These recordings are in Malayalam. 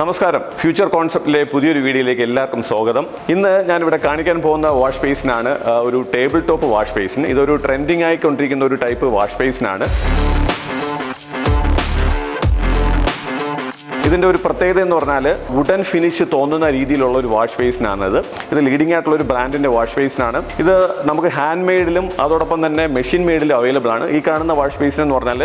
നമസ്കാരം. ഫ്യൂച്ചർ കോൺസെപ്റ്റിലെ പുതിയൊരു വീഡിയോയിലേക്ക് എല്ലാവർക്കും സ്വാഗതം. ഇന്ന് ഞാനിവിടെ കാണിക്കാൻ പോകുന്ന വാഷ് ബേസിനാണ് ഒരു ടേബിൾ ടോപ്പ് വാഷ് ബേസിന് ഇതൊരു ട്രെൻഡിങ് ആയിക്കൊണ്ടിരിക്കുന്ന ഒരു ടൈപ്പ് വാഷ് ബേസിനാണ് ഇതിന്റെ ഒരു പ്രത്യേകത എന്ന് പറഞ്ഞാൽ വുഡൻ ഫിനിഷ് തോന്നുന്ന രീതിയിലുള്ള ഒരു വാഷ് ബേസിനാണിത് ഇത് ലീഡിംഗ് ആയിട്ടുള്ള ഒരു ബ്രാൻഡിന്റെ വാഷ് ബേസിനാണ് ഇത് നമുക്ക് ഹാൻഡ് മെയ്ഡിലും അതോടൊപ്പം തന്നെ മെഷീൻ മെയ്ഡിലും അവൈലബിൾ ആണ്. ഈ കാണുന്ന വാഷ് ബേസിൻ എന്ന് പറഞ്ഞാൽ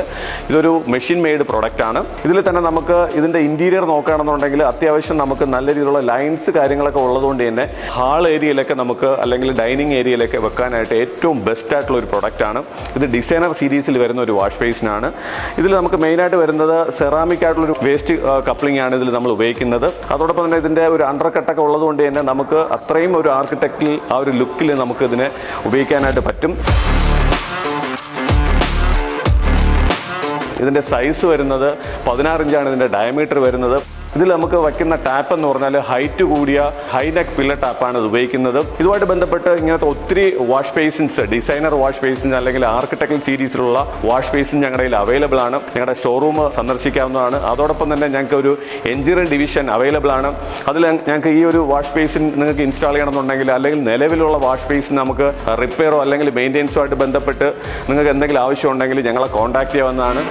ഇതൊരു മെഷീൻ മെയ്ഡ് പ്രൊഡക്റ്റ് ആണ്. ഇതിൽ തന്നെ നമുക്ക് ഇതിന്റെ ഇന്റീരിയർ നോക്കുകയാണെന്നുണ്ടെങ്കിൽ അത്യാവശ്യം നമുക്ക് നല്ല രീതിയിലുള്ള ലൈൻസ് കാര്യങ്ങളൊക്കെ ഉള്ളതുകൊണ്ട് തന്നെ ഹാൾ ഏരിയയിലൊക്കെ നമുക്ക് അല്ലെങ്കിൽ ഡൈനിങ് ഏരിയയിലൊക്കെ വെക്കാനായിട്ട് ഏറ്റവും ബെസ്റ്റ് ആയിട്ടുള്ള ഒരു പ്രൊഡക്റ്റ് ആണ്. ഇത് ഡിസൈനർ സീരീസിൽ വരുന്ന ഒരു വാഷ് ബേസിനാണ് ഇതിൽ നമുക്ക് മെയിനായിട്ട് വരുന്നത് സെറാമിക് ആയിട്ടുള്ളൊരു വേസ്റ്റ് കപ്ലിംഗ് ആണ് ഇതിൽ നമ്മൾ ഉപയോഗിക്കുന്നത്. അതോടൊപ്പം തന്നെ ഇതിന്റെ ഒരു അണ്ടർ കട്ടൊക്കെ ഉള്ളതുകൊണ്ട് തന്നെ നമുക്ക് അത്രയും ഒരു ആർക്കിടെക്റ്റിൽ ആ ഒരു ലുക്കിൽ നമുക്ക് ഇതിനെ ഉപയോഗിക്കാനായിട്ട് പറ്റും. ഇതിന്റെ സൈസ് വരുന്നത് പതിനാറ് ഇഞ്ചാണ് ഇതിന്റെ ഡയമീറ്റർ വരുന്നത്. ഇതിൽ നമുക്ക് വയ്ക്കുന്ന ടാപ്പ് എന്ന് പറഞ്ഞാൽ ഹൈറ്റ് കൂടിയ ഹൈ നെക്ക് പില്ലർ ടാപ്പാണ് ഇത് ഉപയോഗിക്കുന്നത്. ഇതുമായിട്ട് ബന്ധപ്പെട്ട് ഇങ്ങനത്തെ ഒത്തിരി wash basins designer wash basins അല്ലെങ്കിൽ ആർക്കിടെക്ടൽ സീരീസിലുള്ള വാഷ് ബേസിൻ ഞങ്ങളുടെ കയ്യിൽ അവൈലബിൾ ആണ്. ഞങ്ങളുടെ ഷോറൂം സന്ദർശിക്കാവുന്നതാണ്. അതോടൊപ്പം തന്നെ ഞങ്ങൾക്ക് ഒരു എഞ്ചിനീയറിംഗ് ഡിവിഷൻ അവൈലബിൾ ആണ്. അതിൽ ഞങ്ങൾക്ക് ഈ ഒരു വാഷ് ബേസിൻ നിങ്ങൾക്ക് ഇൻസ്റ്റാൾ ചെയ്യണമെന്നുണ്ടെങ്കിൽ അല്ലെങ്കിൽ നിലവിലുള്ള വാഷ് ബേസിൻ നമുക്ക് റിപ്പയറോ അല്ലെങ്കിൽ മെയിന്റെനൻസോ ആയിട്ട് ബന്ധപ്പെട്ട് നിങ്ങൾക്ക് എന്തെങ്കിലും ആവശ്യമുണ്ടെങ്കിൽ ഞങ്ങളെ കോൺടാക്ട് ചെയ്യാവുന്നതാണ്.